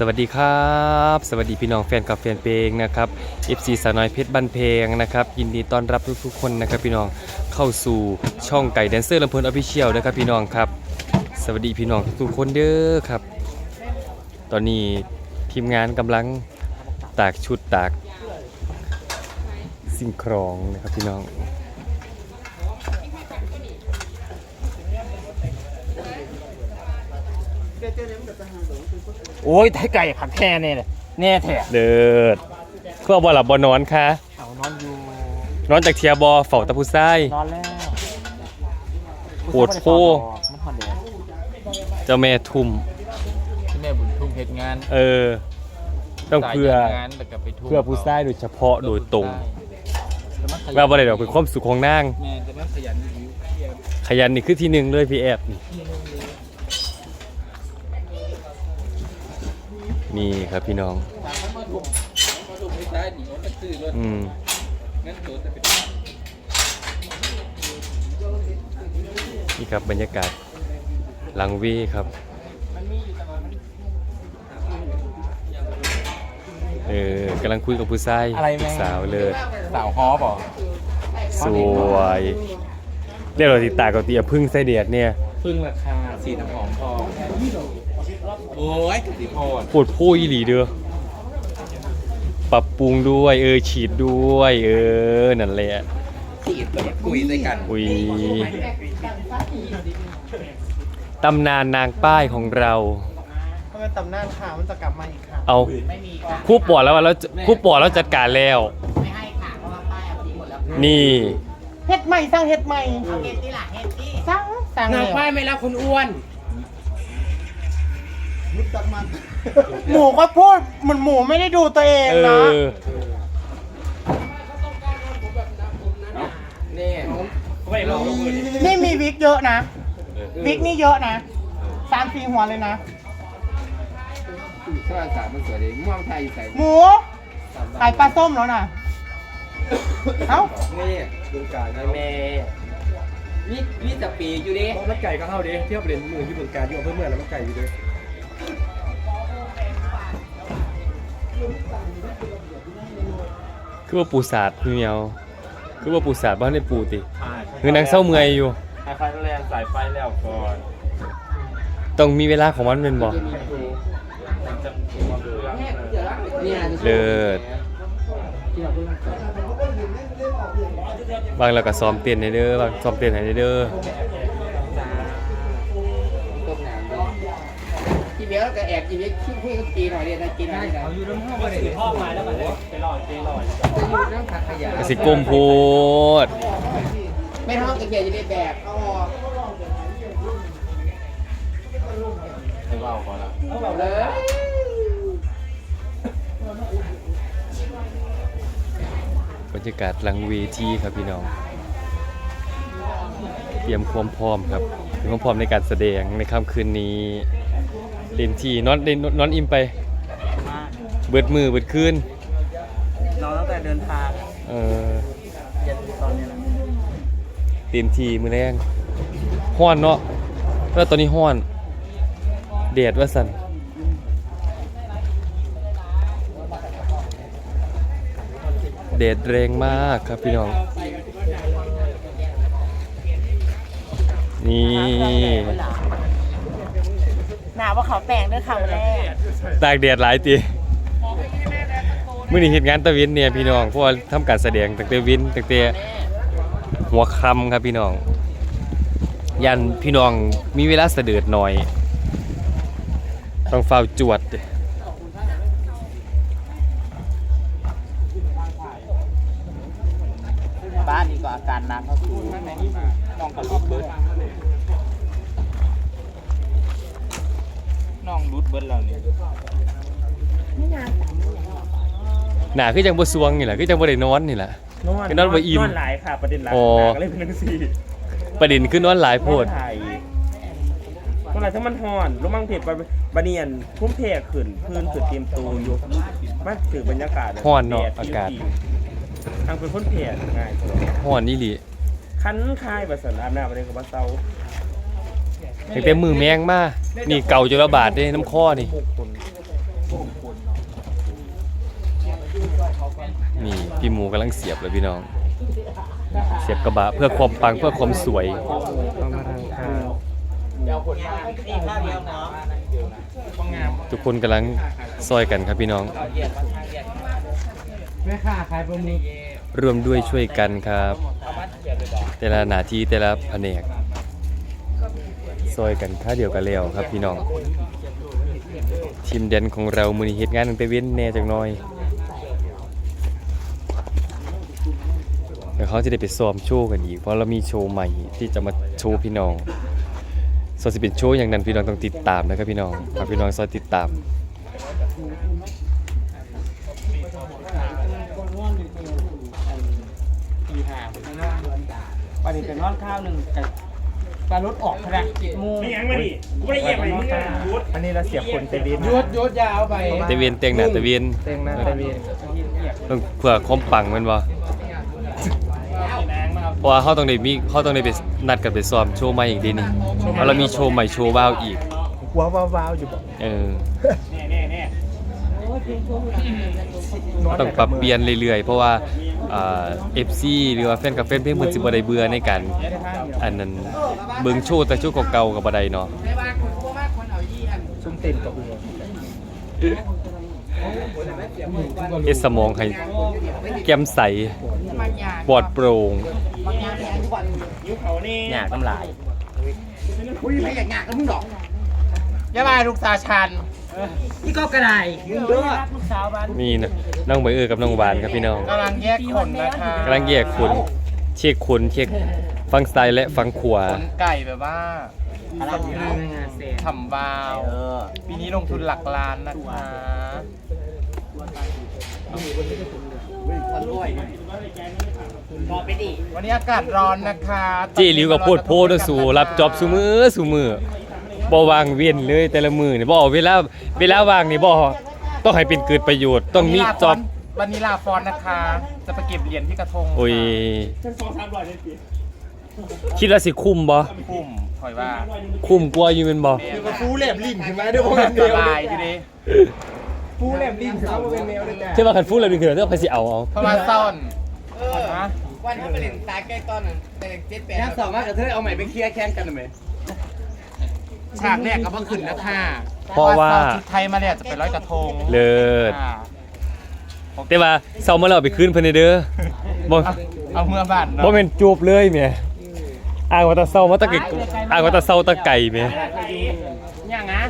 สวัสดีครับ สวัสดีพี่น้องแฟนกับแฟนเพลงนะครับ FC สาวน้อยเพชรบันเพลงนะครับยินดีต้อนรับทุกๆคนนะครับพี่น้องเข้าสู่ช่องไก่แดนเซอร์ลำเพลินออฟฟิเชียลนะครับพี่น้องครับ สวัสดีพี่น้องทุกๆคนเด้อครับ ตอนนี้ทีมงานกำลังตากชุดตากสิ่งครองนะครับพี่น้อง โอ้ยไทยไก่ผักแค่เนี่ยเลยแน่แท้เดิดเพื่อบอหลับบอนอนค่ะ เอานอนอยู่นอนจากเทียบอเฝ้าตะพุไส้ นอนแล้วปวดโพมันพอแดดเจ้าแม่ทุ่ม ที่แม่บุญทุ่มเพชรงานเออ ต้องเพื่อจ่ายงานแล้วก็ไปทุ่มเพื่อผู้ไส้โดยเฉพาะโดยตรงแต่มันขยันว่าบ่ได้ดอกเป็นความสุขของนาง แม่แต่มันขยันอยู่ขยันนี่คือที่หนึ่งเลยพี่แอบนี่ นี่ครับพี่น้องมาทุ่มไม่ใช่หนีมันก็ซื้อรถอืม งั้นตัวจะเป็นนี่ครับบรรยากาศหลังเวีครับเออกำลังคุยกับผู้ชายอะไรแม่ สาวเลย สาวฮอปอะสวย เรียกเราติดตากับเตียพึ่งไส้เดียดเนี่ย พึ่งราคา สีน้ำหอมทองโอ้ยสีโพดปวดผู้อีหลีเด้อปรับปรุงด้วย เออฉีดด้วย เออ นั่นแหละสีแบบคุยด้วยกันอุ้ยตำนานนางป้ายของเราถ้าเป็นตำนานข่าวมันจะกลับมาอีกค่ะเอาคู่ปอดแล้วแล้วคู่ปอดแล้วจัดการแล้ว ไม่ให้ค่ะเพราะว่าป้ายเอาทิ้งหมดแล้วนี่ เฮ็ดใหม่สร้างเฮ็ดใหม่เอาเฮ็ดที่หล่ะเฮ็ดที่สร้างสร้างนางแล้วป้ายไม่รักคนอ้วนหมูก็พูดเหมือนหมูไม่ได้ดูตัวเองเอนะอนี่นี่มีวิกเยอะนะวิกนี่เยอะนะสามสี่หัวเลยนะชอบสาวมันสวยดีม่วงไทยใส่หมูขายปลาส้มแล้วนะเอ้านี่ ดูการนะแม่นี่นี่จะปีอยู่ดิมันไก่ก็เข้าดิเที่ยวเรียนมือที่เมืองการอยู่อำเภอเมืองแล้วมันไก่อยู่ด้วยคือว่าปูสาดพี่เหมียวคือว่าปูสาดบ้านในปูติคือนางเศร้าเมื่อยอยู่ไฟไฟแรงสายไฟแล้วก่อนต้องมีเวลาของมันเป็นบ่เนี่ยเลิศ บางเราก็ซ้อมเต้นให้เด้อบางซ้อมเต้นให้เด้อต้มน้ำดิพี่เบี้ยก็แอบกินเบี้ยขี้พูดกับจีหน่อยเดียวนะกินได้เขาอยู่น้ำห้องไปเลยห้องมาแล้วมันเลยไปรอไปรออยู่น้ำผักขยะกสิกลมโพูดไม่ห้องกันเกียร์จะได้แบกเอาออกให้เบาก่อนละเอาเบาเลย ยากาศหลังเวทีครับพี่น้อง เตรียมความพร้อมครับเตรียมความพร้อมในการแสดงในค่ำคืนนี้เล่นทีนอนเล่นนอนอิ่มไปเบิดมือเบิดคืนเราตั้งแต่เดินทางเออเย็นตอนนี้นะเต็มทีมือแรงห้อนเนาะแล้วตอนนี้ห้อนแดดว่าสัน แดดแรงมากครับพี่น้อง นี่หนาว่าเขาแปลงด้วยคำแรกตากแดดหลายตีมื่อนี้เหตุงานตะเวนเนี่ยพี่น้องเพราะว่าทำการแสดงตั้งแต่วินตั้งแต่หัวค่ำครับพี่น้อง ยันพี่น้องมีเวลาเสด็จหน่อย ต้องเฝ้าจวด นักก็คือน้องกับลูกเบิร์ดน้องรุดเบิ้ลเราเนี่ยหนาคือจังบ่สวงนี่แหละคือจังบ่ได้นอนนี่แหละ นอนไปนอนบ่อิ่มนอนหลายค่ะประเด็นหลักอ๋อ หนักก็เลยเป็นหนังสี่ประเด็นคือนอนหลายโพดนอนไทยเมื่อไหร่ถ้ามันห่อนลงมังเทปบะเนียนพุ่มเพขึ้นพื้นขึ้นเตรียมตัวอยู่มันถือบรรยากาศฮ้อนเนาะแดดอากาศ ทางเป็นพ้นเพง่ายห้อนนี่หลี คันคายบัสันอาบน้ำอะไรกับบัสเซาตั้งแต่มือแมงมา นี่เก่าจนระบาดเด้น้ำข้อนี่หกคนนี่ พี่หมูกำลังเสียบเลยพี่น้อง เสียบกระบะเพื่อความปังเพื่อความสวยทุกคนกำลังซอยกันครับพี่น้องแม่ค้าขายปลาหมึกร่วมด้วยช่วยกันครับ แต่ละหน้าที่แต่ละแผนกซอยกันค่าเดียวกันแล้วครับพี่น้อง ทีมเด่นของเรามือนี้เฮ็ดงานตั้งแต่เว้นแน่จังน้อยเดี๋ยวเขาจะได้ไปซ้อมโชว์กันอีกเพราะเรามีโชว์ใหม่ที่จะมาโชว์พี่น้องส่วนสิเป็นโชว์อย่างนั้นพี่น้องต้องติดตามนะครับพี่น้องฝากพี่น้องซอยติดตามวันนี้เป็ นนอนข้าวหนึ่งกับปลารถออกขนาดจิตมูไม่ยังมาดิกูไม่ได้เยี่ยมอะไรมึงอะยุดอันนี้เราเสียบคนเตวินยศยศยาวไปตะเวียนเตียงหน้าตะเวียนเต็งนะเตวินต้องเพื่อความปังแมันบ่เพราะว่าเขาต้องได้มีเขาต้องได้ไปนัดกันไปซ้อมโชว์ใหม่อีกทีนี่เพราะเรามีโชว์ใหม่โชว์ว้าวอีกว้าวว้าวอยู่บอกเออ แน่แน่แน่ต้องปรับเปลี่ยนเรื่อยๆ เพราะว่า อ่า FC หรือว่าแฟนกับแฟนเพลงเพิ่นสิบ่ได้เบื่อในการอันนั้นเบิ่งโชว์แต่โชว์เก่าๆก็บ่ได้เนาะไม่ว่าคุณพ่อมากคนเอายี่อันซุ่มเต็มกับหัวเอสสมองให้แก้มใสบางอย่างปลอดโปร่งบางอย่างเนี่ยทุกวันยุคเขานี่หยากน้ำลายคุยไม่อยากงานก็มึงหรอกยาบายลูกสาวชัน นี่ก็กระไดเด้อลูกสาวบ้านนี่นะน้องใบเออกับน้องหวานครับพี่น้องกำลังแยกขนนะคะกำลังแยกขนเช็คขนเช็คฟังซ้ายและฟังขวาขนไก่แบบว่าสะพรึงทำบาวปีนี้ลงทุนหลักล้านนะคะวันนี้อากาศร้อนนะคะ เจหลิวกับโพดโพดสู่รับจอบสุมือสุมือ บ่วางเวียนเลยแต่ละมือนี่บ่เอาเวลาเวลาว่างนี่บ่ต้องให้เป็นเกิดประโยชน์ ต้องมีจอบ วันนี้ลาฟอนนะคะ จะไปเก็บเหรียญที่กระทงโอ้ยฉันสองสามร้อยเลยสิคิดว่าสิคุ้มบ่คุ้มถอยว่าคุ้มกว่าอยู่แม่นบ่คือมาฟูแหลมลิ้นใช่ไหมด้วยพวกนั้นสบายทีนี้ฟูแลมดินเขาเป็นแมวเลยจ้ะที่ว่าคันฟูแล้วนี่คือต้องไปสิเอาเอาเพราะว่าซ่อนฮะวันถ้าไปเล่นตาใกล้ต้นนั้นไปเล่นเจ็ดแปดน้ำสองมากกับเธอเอาใหม่ไปเคลียร์แค้นกันไหม ฉากแรกก็เพิ่งขึ้นแล้วค่ะเพราะว่าซ่อนชุดไทยมาเนี่ยจะไปร้อยกระทงเลิศอ่าแต่ว่าเซามาแล้วเอาไปคืนเพิ่นเด้อบ่เอาเอาเมื่อบ้านเนาะบ่แม่นจูบเลยแหมอ้างว่าแตะเซามาแตะไกอ้างว่าแตะเซาแตะไก่แหมอย่างนะ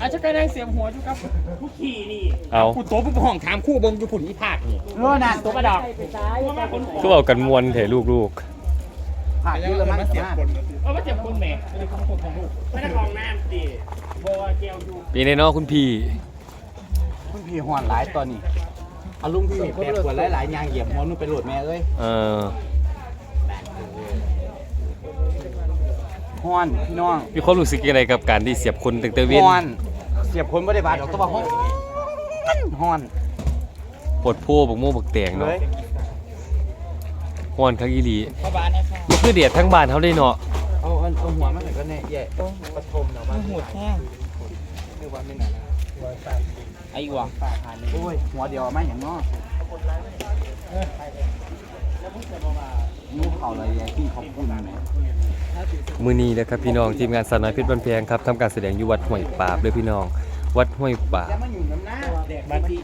อาจจะกระไดเสียงหัวจุกับผู้ขี่นี่เอากูโต๊ะกูห้องถามคู่เบิ้งอยู่ผุนอีภาคนี่โน่นน่ะตัวกระดอก คือเอากันมวนเถอะลูก ผ่านเยอะมากเสียงคนเอามาเจ็บคนแหม่ไม่ได้ของผมของลูกไม่ได้ของน้ำดิบัวเกลดูๆปีในเนาะคุณพี่คุณพี่หอนหลายตอนนี้เอาลุงพี่แปดขวดหลายๆยางเหยียบหัวนู่นไปโหลดแม่เอ้ยเออหอนพี่น้องมีความรู้สึกยังไงกับการที่เสียบคนตั้งแต่เว้นหอนเสียบคนไม่ได้บาดออกตัวหอนหอนปวดโพบักโม่บักแตงเนาะ เลยฮ้อนคักอีหลีมันคือเดียดทั้งบ้านเฮาได้เนาะเอาเอาเอาหัวมาหน่อยก็แน่ใหญ่ปฐมเนาะมันหัวแห้งนึกว่าไม่นานนะไอ้หวังโอ้ยหัวเดียวเอามาอย่างเนาะนู้เขาอะไรใหญ่ที่ขอบคุณนะ มื้อนี้นะครับพี่น้องทีมงานสาวน้อยเพชรบันแพงครับทำการแสดงอยู่วัดห้วยปราบเด้อพี่น้อง วัดห้วยปราบมาอยู่น้ำหน้าแดกบ้านที่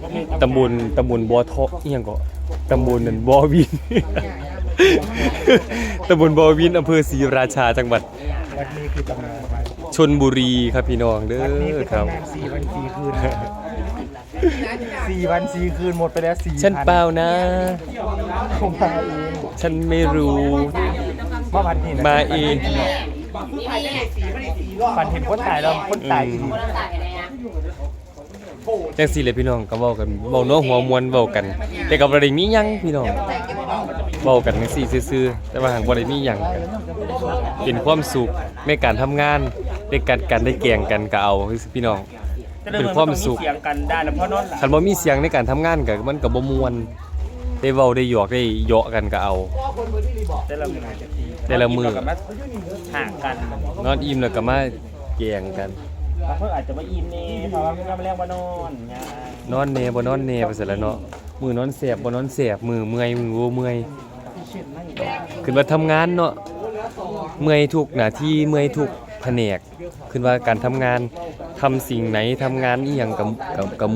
ตำบลตำบลบัวทองอีหยังก็ตำบลนั่นบ่อวิน ตำบลบ่อวินอำเภอศรีราชาจังหวัดวัดนี้คือตำนานชนบุรีครับพี่น้องเด้วัดนี้อคือครับ ตำนานสี่วันสี่คืนสี่วันสี่คืนหมดไปแล้วสี่ฉันเปล่านะ ผมมาเองฉันไม่รู้ มาพันทีมาเองพันทีคนตายแล้วคนตายอีกที จังซี่เลยพี่น้องก็เว้ากันเว้าเน้อหัวมวนเว้ากัน แต่ก็บ่ได้มีหยังพี่น้องเว้ากันจังซี่ซื่อๆแต่ว่าหางบ่ได้มีหยังกันเป็นความสุขในการทำงานในการการได้แกล้งกันก็เอาพี่น้อง เป็นความสุข เสียงกันได้แล้วเพราะนอนหลับคันบ่มีเสียงในการทำงานก็มันก็บ่ม่วนได้เว้าได้หยอกได้เหยาะกันก็เอา แต่ละมือแต่ละมื้อเราก็มาห่างกัน นอนอิ่มแล้วก็มาแกล้งกัน แล้วเพิ่งอาจจะมาอินนี่เพราะว่าเพิ่งมาแรกว่านอนไงนอนเนบ่นอนเนไปเสร็จแล้วเนาะมือนอนเสียบบ่นอนเสียบมือเมื่อยมือโวเมื่อยขึ้นว่าทำงานเนาะเมื่อยทุกหน้าที่เมื่อยทุกแผนกขึ้นว่าการทำงานทำสิ่งไหนทำงานอีหยังกับกับกับ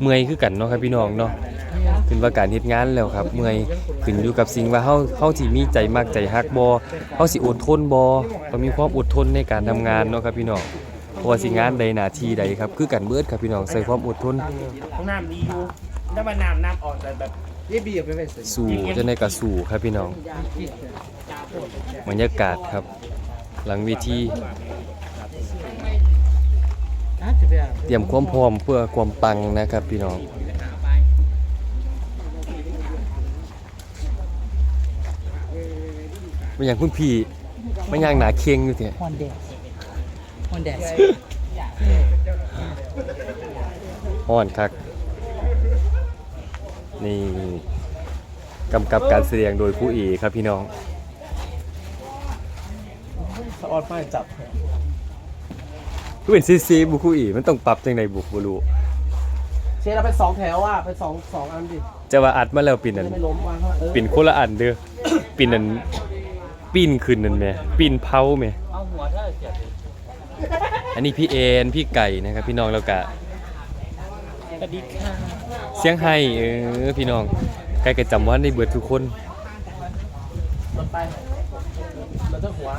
เมื่อยคือกันเนาะครับพี่น้องเนาะขึ้นว่าการเฮ็ดงานแล้วครับเมื่อยขึ้นอยู่กับสิ่งว่าเฮาเฮาสิมีใจมากใจฮักบ่เฮาสิอดทนบ่ต้องมีความอดทนในการทำงานเนาะครับพี่น้อง ว่าสิงานใดหน้าที่ใดครับ คือกันเบิดครับพี่น้องใส่ความอดทน ห้องน้ำดีอยู่ถ้ามันน้ำน้ำออกแต่แบบยี่บีเอาไปไปสิสู่จะในกระสู่ครับพี่น้องบรรยากาศครับ หลังเวทีเตรียมความพร้อมเพื่อความปังนะครับพี่น้องมันอย่างคุณพี่มันอย่างหนาเคียงอยู่เถอะฮ อนแดดฮอนแดดฮ้อนคัก นี่กำกับการแสดงโดยผู้เอกครับพี่น้องสะออนไฟจับก็เป็นซีซีบุคุอีมันต้องปรับจังไดบุกบ่รู้เชเราเป็นสองแถวอะเป็นสองสองอันดิจะว่าอัดมาแล้วปิ่นนั้นไม่ล้มวางข้างหลังเออปิ่นคนละอันเด้อปิ่นนั้นปิ่นขึ้นนั่นแหมปิ่นเผาแหมอั นนี้พี่เอ็นพี่ไก่นะครับ พี่น้องแล้วก็สวัสดีค่ะเสียงไห้เออพี่น้องไก่ก็จำว่าได้เบิดทุกคนรถไปรถเจ้าหัว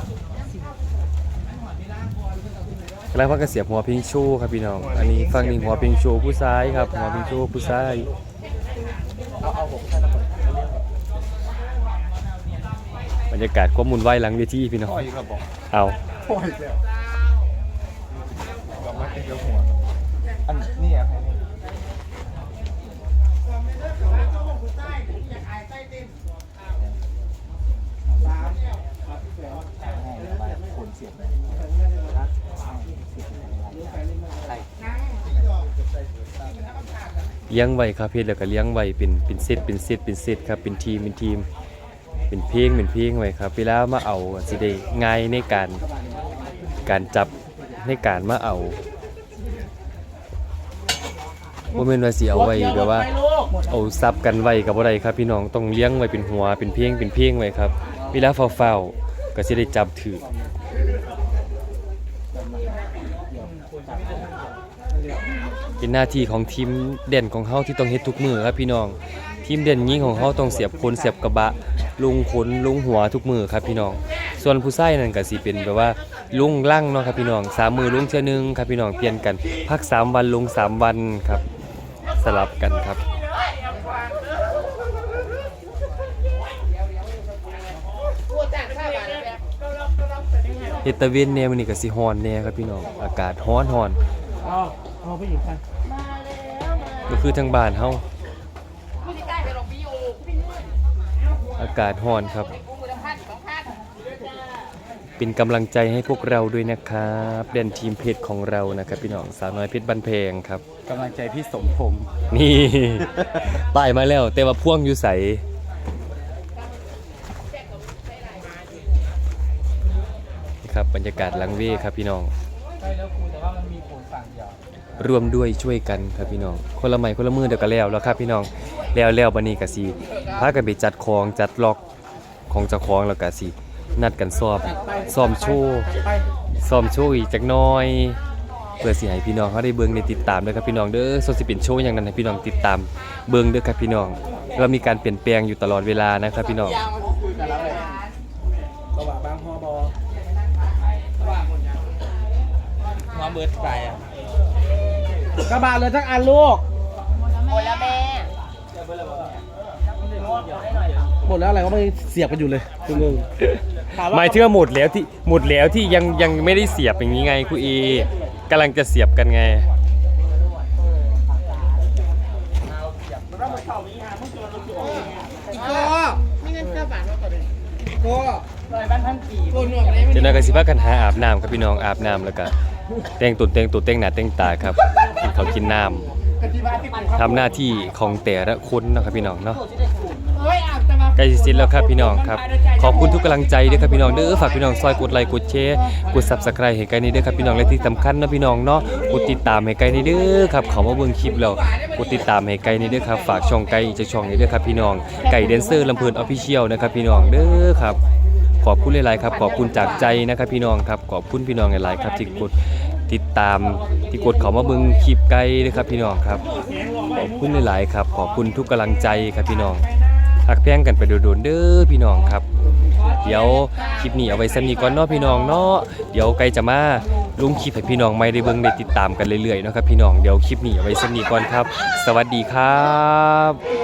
แล้วพักก็เสียบหัวเพลงโชว์ครับพี่น้อง อันนี้ฟังนี่หัวเพลงโชว์ผู้ชายครับหัวเพลงโชว์ผู้ชายเอาเอาผมแค่นั้นก่อนบรรยากาศความมุนไหวายหลังเวทีพี่น้อง เอา คนเสียบเลี้ยงไว้ครับพี่แล้วก็เลี้ยงไว้เป็นเป็นเซตเป็นเซตเป็นเซตครับเป็นทีมเป็นทีม เป็นเพลงเป็นเพลงไว้ครับเวลามาเอาสิได้ง่ายในการการจับในการมาเอาบ่แม่นว่าสิเอาไว้แบบว่า เอาซับกันไว้กับบ่ได้ครับ พี่น้องต้องเลี้ยงไว้เป็นหัวเป็นเพลงเป็นเพลงไว้ครับเวลาเฝ้าๆก็สิได้จับถือ เป็นหน้าที่ของทีมเด่นของเฮาที่ต้องเฮ็ดทุกมือครับพี่น้อง ทีมเด่นยิงของเฮาต้องเสียบคนเสียบกระบะ ลุงขนลุงหัวทุกมือครับพี่น้อง ส่วนผู้ใส่นั่นก็สิเป็นแบบว่าลุงลั่งเนาะครับพี่น้องสามมือลุงเทื่อนึงครับพี่น้องเปลี่ยนกัน พักสามวันลุงสามวันครับ สลับกันครับเฮตเวนแนวมันนี่ก็สิฮ้อนแน่ครับพี่น้องอากาศร้อนร้อนเอาเอาผู้หญิงไป ก็คือทางบ้านเฮาอากาศร้อนครับ เป็นกำลังใจให้พวกเราด้วยนะครับเด่นทีมเพชรของเรานะครับพี่น้องสาวน้อยเพชรบันเพงครับกำลังใจพี่สมพงษ์นี่ ป้ายมาแล้ว แต่ว่าพ่วงอยู่ใสนี่ครับบรรยากาศหลังเวครับพี่น้อง ใช่แล้วครูแต่ว่ามันมีผลฝั่งเดียวร่วมด้วยช่วยกันครับพี่น้อง คนละไม้คนละมือเดียวกันแล้วแล้วครับพี่น้องแล้วแล้วบันนี้ก็สิพากันไปจัดของจัดล็อกของเจ้าของแล้วก็สินัดกันซ้อมซ้อมโชว์ซ้อมโชว์อีกจักหน้อยเพื่อสิให้พี่น้องเขาได้เบิ่งได้ติดตามด้วยครับพี่น้องเด้อส่วนสิเป็นโชว์อย่างนั้นให้พี่น้องติดตามเบิ่งเด้อครับพี่น้องเรามีการเปลี่ยนแปลงอยู่ตลอดเวลานะครับพี่น้อง กระบะบางฮอบอ หัวเบิร์ดไปอะกระบะเลยทั้งอันลูกหมดแล้วแม่หมดแล้วอะไรก็ไม่เสียบกันอยู่เลยคุณลุงถามว่าหมายถึงว่าหมดแล้วที่หมดแล้วที่ยังยังไม่ได้เสียบอย่างนี้ไงครูเอกำลังจะเสียบกันไง อีกก็ไม่งั้นกระบะเราต่อเลยก็เลยบ้านพันปีโกนหนวกเลยไม่เจะน่ากันสิพากันหาอาบน้ำครับพี่น้องอาบน้ำแล้วก็ แต่งตุนแต่งตัวแต่งหน้าแต่งตาครับกินข้าวกินน้ำทำหน้าที่ของแต่ละคนเนาะครับพี่น้องเนาะใกล้สิเสร็จแล้วครับพี่น้องครับ ขอบคุณทุกกำลังใจด้วยครับพี่น้องเด้อฝากพี่น้องซอยกดไลค์กดแชร์กด Subscribe ให้ไกลนี่เด้อครับพี่น้องและที่สำคัญนะพี่น้องเนาะกดติดตามให้ไกลนี่เด้อครับเขามาเบิ่งคลิปแล้วกดติดตามให้ไกลนี่เด้อครับฝากช่องไกลอีกจะช่องนี้เด้อครับพี่น้องไก่แดนเซอร์ลำเพลินออฟฟิเชียลนะครับพี่น้องเด้อครับ ขอบคุณหลายๆครับขอบคุณจากใจนะครับพี่น้องครับขอบคุณพี่น้องหลายๆครับที่กดติดตามที่กดเขามาเบิงคลิปไกลนะครับพี่น้องครับขอบคุณหลายๆครับขอบคุณทุกกำลังใจครับพี่น้องหักแพงกันไปโดนๆเด้อพี่น้องครับ เดี๋ยวคลิปนี้เอาไว้สนีก่อนเนาะพี่น้องเนาะเดี๋ยวไกลจะมาลงคลิปให้พี่น้องไม่ได้เบิ่งได้ติดตามกันเรื่อยๆเนาะครับพี่น้องเดี๋ยวคลิปนี้เอาไว้สนีก่อนครับ สวัสดีครับ